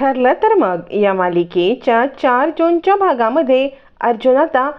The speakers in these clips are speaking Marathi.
ठरलं तर मग या मालिकेच्या चार जूनच्या भागामध्ये अर्जुन आता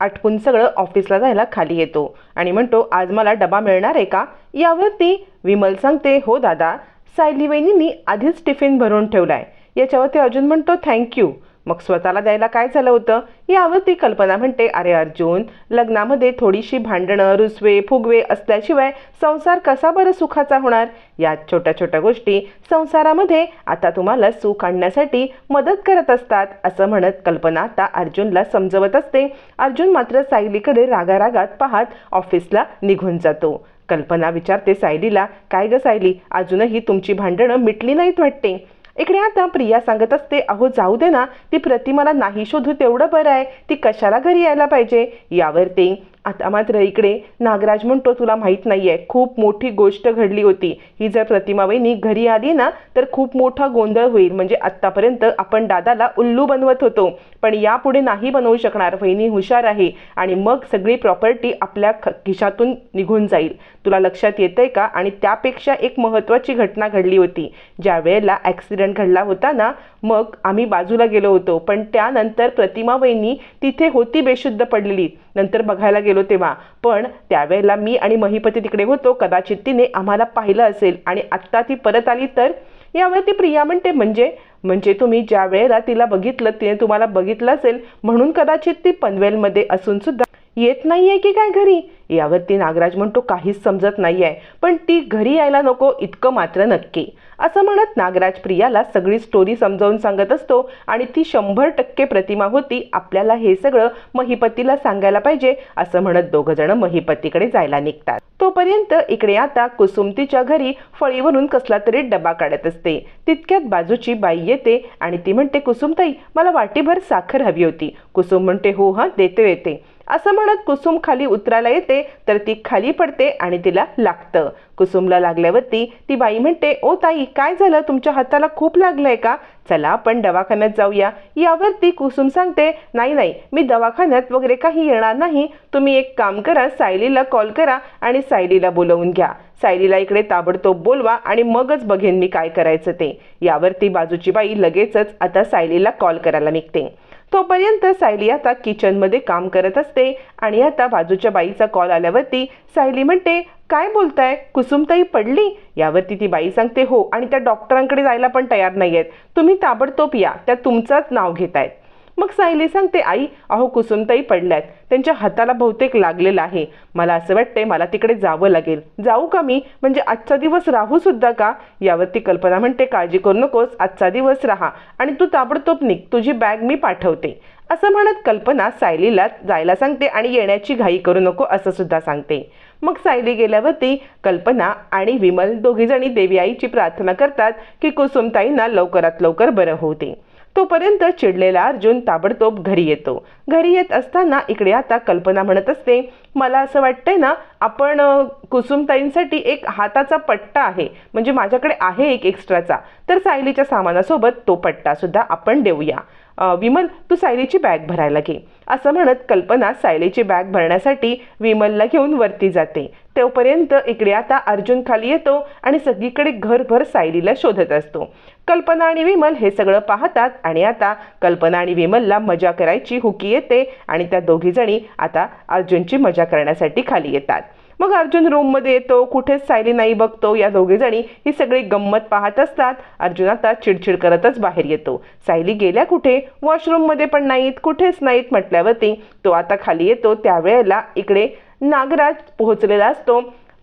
आटपून सगळं ऑफिसला जायला खाली येतो. आणि म्हणतो आज मला डबा मिळणार आहे का? यावरती विमल सांगते हो दादा सायली वहिनींनी आधीच टिफिन भरून ठेवलाय. याच्यावरती अर्जुन म्हणतो थँक्यू. मग स्वतःला द्यायला काय झालं होतं? यावरती कल्पना म्हणते अरे अर्जुन लग्नामध्ये थोडीशी भांडणं रुसवे फुगवे असल्याशिवाय संसार कसा बरं सुखाचा होणार? या छोट्या छोट्या गोष्टी संसारामध्ये आता तुम्हाला सुख आणण्यासाठी मदत करत असतात असं म्हणत कल्पना आता अर्जुनला समजवत असते. अर्जुन मात्र सायलीकडे रागारागात पाहत ऑफिसला निघून जातो. कल्पना विचारते सायलीला काय ग सायली अजूनही तुमची भांडणं मिटली नाहीत वाटते? इकडे आता प्रिया सांगत असते अहो जाऊ दे ना ती प्रतिमाला नाही शोधू तेवढं बरं आहे ती कशाला घरी यायला पाहिजे? यावर ते आता मात्र इकडे नागराज म्हणतो तुला माहीत नाही आहे खूप मोठी गोष्ट घडली होती. ही जर प्रतिमा घरी आली ना तर खूप मोठा गोंधळ होईल. म्हणजे आत्तापर्यंत आपण दादाला उल्लू बनवत होतो. पण यापुढे नाही बनवू शकणार. वहिनी हुशार आहे आणि मग सगळी प्रॉपर्टी आपल्या ख खिशातून निघून जाईल. तुला लक्षात येतंय का? आणि त्यापेक्षा एक महत्त्वाची घटना घडली होती. ज्या वेळेला ॲक्सिडेंट घडला होता ना मग आम्ही बाजूला गेलो होतो पण त्यानंतर प्रतिमा वहिनी तिथे होती बेशुद्ध पडलेली. नंतर बघायला गेलो तेव्हा. पण त्यावेळेला मी आणि महिपती तिकडे होतो कदाचित तिने आम्हाला पाहिलं असेल. आणि आत्ता ती परत आली तर? यावरती प्रिया म्हणते म्हणजे? म्हणजे तुम्ही ज्या वेळेला तिला बघितलं तिने तुम्हाला बघितलं असेल. म्हणून कदाचित ती पनवेलमध्ये असून सुद्धा येत नाहीये की काय घरी? यावरती नागराज म्हणतो काहीच समजत नाहीये. पण ती घरी यायला नको इतकं मात्र नक्की. असं म्हणत नागराज प्रियाला सगळी स्टोरी समजावून सांगत असतो आणि ती शंभर टक्के प्रतिमा होती आपल्याला हे सगळं महिपतीला सांगायला पाहिजे असं म्हणत दोघं जण महिपतीकडे जायला निघतात. तोपर्यंत इकडे आता कुसुम तिच्या घरी फळीवरून कसला तरी डबा काढत असते. तितक्यात बाजूची बाई येते आणि ती म्हणते कुसुमताई मला वाटीभर साखर हवी होती. कुसुम म्हणते हो हां देते येते असं म्हणत कुसुम खाली उतरायला येते तर ती खाली पडते आणि तिला लागतं. कुसुमला लागल्यावरती ती बाई म्हणते ओ ताई काय झालं? तुमच्या हाताला खूप लागलंय का? चला आपण दवाखान्यात जाऊया. यावरती कुसुम सांगते नाही नाही मी दवाखान्यात वगैरे काही येणार नाही. तुम्ही एक काम करा सायलीला कॉल करा आणि सायलीला बोलवून घ्या. सायलीला इकडे ताबडतोब बोलवा आणि मगच बघेन मी काय करायचं ते. यावरती बाजूची बाई लगेचच आता सायलीला कॉल करायला निघते. तोपर्यंत सायली आता किचनमध्ये काम करत असते आणि आता बाजूच्या बाईचा कॉल आल्यावरती सायली म्हणते काय बोलताय? कुसुमताई पडली? यावरती ती बाई सांगते हो आणि त्या डॉक्टरांकडे जायला पण तयार नाही आहेत तुम्ही ताबडतोब या. त्या तुमचंच नाव घेत आहेत मग सायली सांगते आई अहो कुसुमताई पडल्यात. त्यांच्या हाताला बहुतेक लागलेलं आहे. मला असं वाटतंय मला तिकडे जावं लागेल. जाऊ का मी? म्हणजे आजचा दिवस राहू सुद्धा का? यावरती कल्पना म्हणते काळजी करू नकोस. आजचा दिवस राहा आणि तू ताबडतोब निघ. तुझी बॅग मी पाठवते. असं म्हणत कल्पना सायलीला जायला सांगते आणि येण्याची घाई करू नको असं सुद्धा सांगते. मग सायली गेल्यावरती कल्पना आणि विमल दोघीजणी देवी आईची प्रार्थना करतात की कुसुमताईंना लवकरात लवकर बरं होते तोपर्यंत चिडलेला अर्जुन ताबडतोब घरी येतो. घरी येत असताना इकडे आता कल्पना म्हणत असते मला असं वाटतंय ना आपण कुसुमताईंसाठी एक हाताचा पट्टा आहे. म्हणजे माझ्याकडे आहे एक एक्स्ट्राचा तर सायलीच्या सामानासोबत तो पट्टा सुद्धा आपण देऊया. विमल तू सायलीची बॅग भरायला घे. असं म्हणत कल्पना सायलीची बॅग भरण्यासाठी विमलला घेऊन वरती जाते. तोपर्यंत इकडे आता अर्जुन खाली येतो आणि सगळीकडे घरभर सायलीला शोधत असतो. कल्पना आणि विमल हे सगळं पाहतात आणि आता कल्पना आणि विमलला मजा करायची हुकी येते आणि त्या दोघीजणी आता अर्जुनची मजा करण्यासाठी खाली येतात. मग अर्जुन रूममध्ये येतो कुठेच सायली नाही बघतो या दोघीजणी ही सगळी गंमत पाहत असतात. अर्जुन आता चिडचिड करतच बाहेर येतो. सायली गेल्या कुठे? वॉशरूममध्ये पण नाहीत कुठेच नाहीत म्हटल्यावरती तो आता खाली येतो. त्यावेळेला इकडे नागराज पोहोचलेला असतो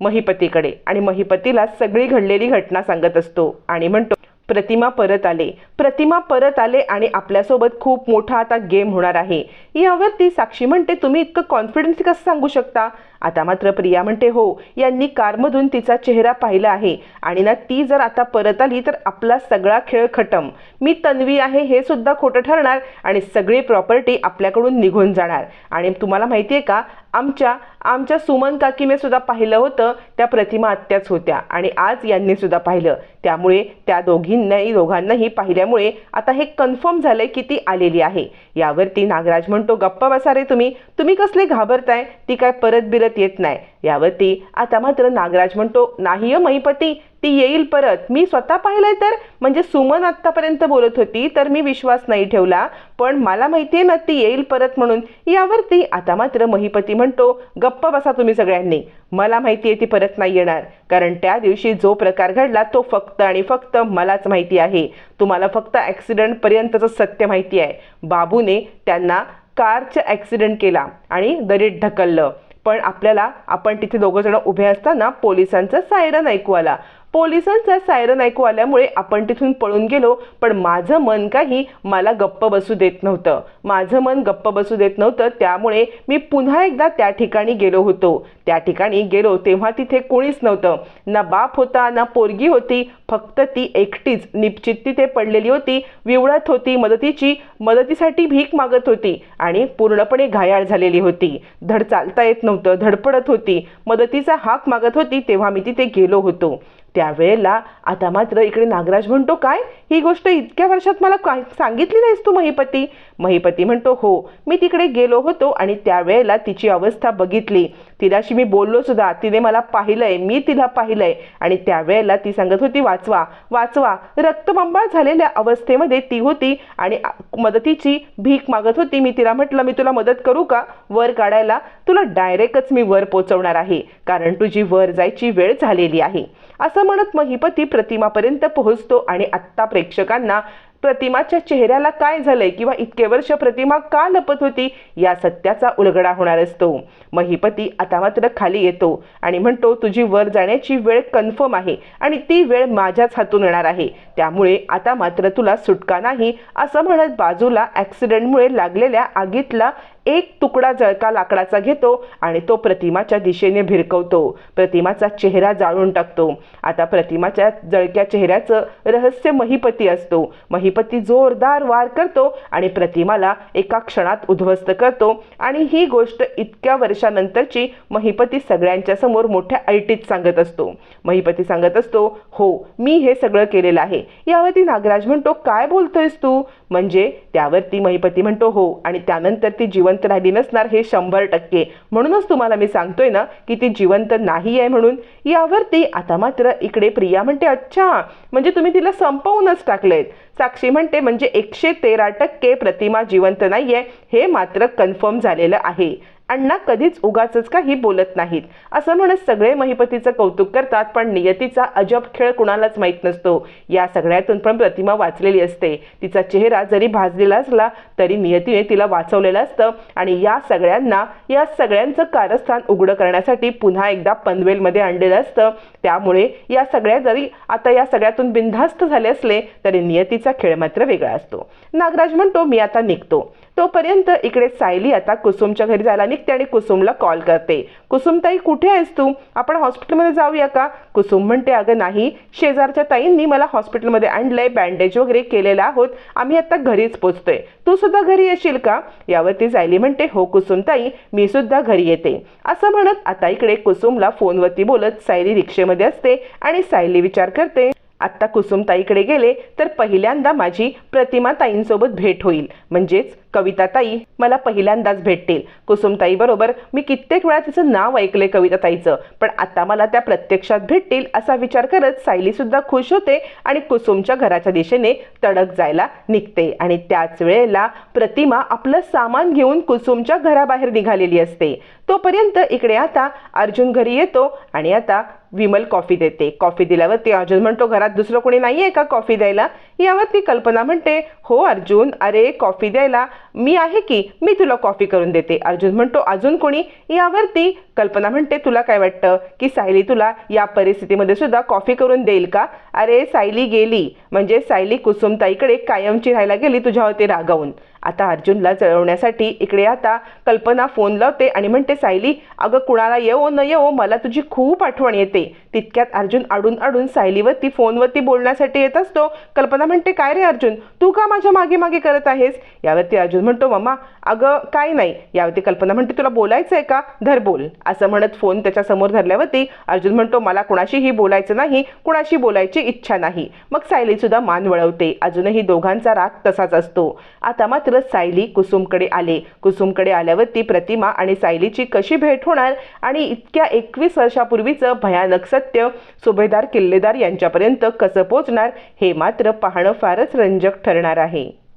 महिपतीकडे. आणि महिपतीला सगळी घडलेली घटना सांगत असतो आणि म्हणतो प्रतिमा परत आले. प्रतिमा परत आले आणि आपल्यासोबत खूप मोठा आता गेम होणार आहे. यावरती साक्षी म्हणते तुम्ही इतकं कॉन्फिडन्स कसं सांगू शकता? आता मात्र प्रिया म्हणते हो यांनी कारमधून तिचा चेहरा पाहिला आहे आणि ना ती जर आता परत आली तर आपला सगळा खेळ खटम मी तन्वी आहे हे सुद्धा खोटं ठरणार आणि सगळी प्रॉपर्टी आपल्याकडून निघून जाणार. आणि तुम्हाला माहिती आहे का आमच्या आमच्या सुमन काकीने सुद्धा पाहिलं होतं त्या प्रतिमा आत्याच होत्या आणि आज यांनी सुद्धा पाहिलं. त्यामुळे त्या दोघींनाही दोघांनाही पाहिल्यामुळे आता हे कन्फर्म झालंय की ती आलेली आहे. यावरती नागराज म्हणतो गप्पा बसा रे तुम्ही. तुम्ही कसले घाबरताय? ती काय परत बिरत परत येत नाही. यावरती आता मात्र नागराज म्हणतो नाही महिपती ती येईल परत. मी स्वतः पाहिलंय तर? म्हणजे सुमन आत्तापर्यंत बोलत होती तर मी विश्वास नाही ठेवला. पण मला माहितीये ना ती येईल परत म्हणून. यावरती आता मात्र महिपती म्हणतो गप्प बसा तुम्ही सगळ्यांनी. मला माहिती आहे ती परत नाही येणार. कारण त्या दिवशी जो प्रकार घडला तो फक्त आणि फक्त मलाच माहिती आहे. तुम्हाला फक्त ॲक्सिडेंटपर्यंतचं सत्य माहिती आहे. बाबूने त्यांना कारचं ॲक्सिडेंट केला आणि दरीत ढकललं. पण आपल्याला आपण तिथे दोघं जण उभे असताना पोलिसांचा सायरन ऐकू आला. पोलिसांचा सायरन ऐकू आल्यामुळे आपण तिथून पळून गेलो पण माझं मन काही मला गप्प बसू देत नव्हतं. माझं मन गप्प बसू देत नव्हतं त्यामुळे मी पुन्हा एकदा त्या ठिकाणी गेलो होतो. त्या ठिकाणी गेलो तेव्हा तिथे कोणीच नव्हतं. ना बाप होता ना पोरगी होती फक्त ती एकटीच निश्चित तिथे पडलेली होती विवळत होती मदतीची मदतीसाठी भीक मागत होती आणि पूर्णपणे घायाळ झालेली होती. धड चालता येत नव्हतं धडपडत होती. मदतीचा हाक मागत होती तेव्हा मी तिथे गेलो होतो. त्यावेळेला आता मात्र इकडे नागराज म्हणतो काय? ही गोष्ट इतक्या वर्षात मला काय सांगितली नाहीस तू महिपती? महिपती म्हणतो हो मी तिकडे गेलो होतो आणि त्यावेळेला तिची अवस्था बघितली. तिलाशी मी बोललो सुद्धा तिने मला पाहिलंय मी तिला पाहिलंय. आणि त्यावेळेला ती सांगत होती वाचवा वाचवा. रक्तबंबाळ झालेल्या अवस्थेमध्ये ती होती आणि मदतीची भीक मागत होती. मी तिला म्हटलं मी तुला मदत करू का? वर काढायला तुला डायरेक्टच मी वर पोचवणार आहे कारण तुझी वर जायची वेळ झालेली आहे. असं म्हणत महिपती प्रतिमापर्यंत पोहोचतो आणि आत्ता प्रेक्षकांना प्रतिमाच्या चेहऱ्याला काय झालंय किंवा इतके वर्ष प्रतिमा का लपत होती या सत्याचा उलगडा होणार असतो. महिपती आता मात्र खाली येतो आणि म्हणतो तुझी वर जाण्याची वेळ कन्फर्म आहे आणि ती वेळ माझ्याच हातून येणार आहे. त्यामुळे आता मात्र तुला सुटका नाही असं म्हणत बाजूला ॲक्सिडेंटमुळे लागलेल्या आगीतला एक तुकडा जळका लाकडाचा घेतो आणि तो प्रतिमाच्या दिशेने भिरकवतो. प्रतिमाचा चेहरा जाळून टाकतो. आता प्रतिमाच्या जळक्या चेहऱ्याचं रहस्य महिपती असतो. महिपती जोरदार वार करतो आणि प्रतिमाला एका क्षणात उद्ध्वस्त करतो. आणि ही गोष्ट इतक्या वर्षानंतरची महिपती सगळ्यांच्या समोर मोठ्या ऐटीत सांगत असतो. महिपती सांगत असतो हो मी हे सगळं केलेलं आहे. यावरती नागराज म्हणतो काय बोलतोयस तू? म्हणजे त्यावरती महिपती म्हणतो हो. आणि त्यानंतर ती जिवंत राहिली नसणार हे शंभर टक्के. म्हणूनच तुम्हाला मी सांगतोय ना की ती जिवंत नाही आहे म्हणून. यावरती आता मात्र इकडे प्रिया म्हणते अच्छा म्हणजे तुम्ही तिला संपवूनच टाकलेत. साक्षी म्हणते म्हणजे एकशे तेरा टक्के प्रतिमा जिवंत नाही आहे हे मात्र कन्फर्म झालेलं आहे. अण्णा कधीच उगाच काही बोलत नाहीत. असं म्हणत सगळे महिपतीचं कौतुक करतात पण नियतीचा अजब खेळ कुणालाच माहीत नसतो. या सगळ्यातून पण प्रतिमा वाचलेली असते. तिचा चेहरा जरी भाजलेला असला तरी नियतीने तिला वाचवलेलं असतं. आणि या सगळ्यांना या सगळ्यांचं कारस्थान उघडं करण्यासाठी पुन्हा एकदा पनवेलमध्ये आणलेलं असतं. त्यामुळे या सगळ्या जरी आता या सगळ्यातून बिनधास्त झाले असले तरी नियतीचा खेळ मात्र वेगळा असतो. नागराज म्हणतो मी आता निघतो. तोपर्यंत इकडे सायली आता कुसुमच्या घरी जायला निघते आणि कुसुमला कॉल करते. कुसुमताई कुठे आहेस तू? आपण हॉस्पिटलमध्ये जाऊया का? कुसुम म्हणते अगं नाही. शेजारच्या ताईंनी मला हॉस्पिटलमध्ये आणलंय बँडेज वगैरे केलेलं आहोत. आम्ही आता घरीच पोचतोय. तू सुद्धा घरी येशील का? यावरती सायली म्हणते हो कुसुमताई मी सुद्धा घरी येते. असं म्हणत आता इकडे कुसुमला फोनवरती बोलत सायली रिक्षेमध्ये असते आणि सायली विचार करते आत्ता कुसुमताईकडे गेले तर पहिल्यांदा माझी प्रतिमा ताईंसोबत भेट होईल. म्हणजेच कविताताई मला पहिल्यांदाच भेटतील. कुसुमताई बरोबर मी कित्येक वेळा तिचं नाव ऐकले कविताताईचं. पण आता मला त्या प्रत्यक्षात भेटतील असा विचार करत सायली सुद्धा खुश होते आणि कुसुमच्या घराच्या दिशेने तडक जायला निघते. आणि त्याच वेळेला प्रतिमा आपलं सामान घेऊन कुसुमच्या घराबाहेर निघालेली असते. तोपर्यंत इकडे आता अर्जुन घरी येतो आणि आता विमल कॉफी देते. कॉफी दिल्यावरती अर्जुन म्हणतो घरात दुसरं कोणी नाही आहे का कॉफी द्यायला? यावरती कल्पना म्हणते हो अर्जुन अरे कॉफी द्यायला मी आहे की मी तुला कॉफी करून देते. अर्जुन म्हणतो अजून कोणी? यावरती कल्पना म्हणते तुला काय वाटतं की सायली तुला या परिस्थितीमध्ये सुद्धा कॉफी करून देईल का? अरे सायली गेली. म्हणजे सायली कुसुमताईकडे कायमची राहायला गेली तुझ्यावरती रागावून. आता अर्जुनला जळवण्यासाठी इकडे आता कल्पना फोन लावते आणि म्हणते सायली अगं कुणाला येवो न येवो मला तुझी खूप आठवण येते तितक्यात अर्जुन अडून अडून सायलीवरती फोनवरती बोलण्यासाठी येत असतो. कल्पना म्हणते काय रे अर्जुन तू का माझ्या मागे मागे करत आहेस यावरती अर्जुन म्हणतो मम्मा अगं काय नाही यावरती कल्पना म्हणते तुला बोलायचं आहे का? धर बोल असं म्हणत फोन त्याच्यासमोर धरल्यावरती अर्जुन म्हणतो मला कुणाशीही बोलायचं नाही. कुणाशी बोलायची इच्छा नाही मग सायली सुद्धा मान वळवते. अजूनही दोघांचा राग तसाच असतो. आता मात्र मात्र सायली कुसुमकडे आले. कुसुमकडे आल्यावर ती प्रतिमा आणि सायलीची कशी भेट होणार आणि इतक्या एकवीस वर्षापूर्वीचं भयानक सत्य सुभेदार किल्लेदार यांच्यापर्यंत कसं पोचणार हे मात्र पाहणं फारच रंजक ठरणार आहे.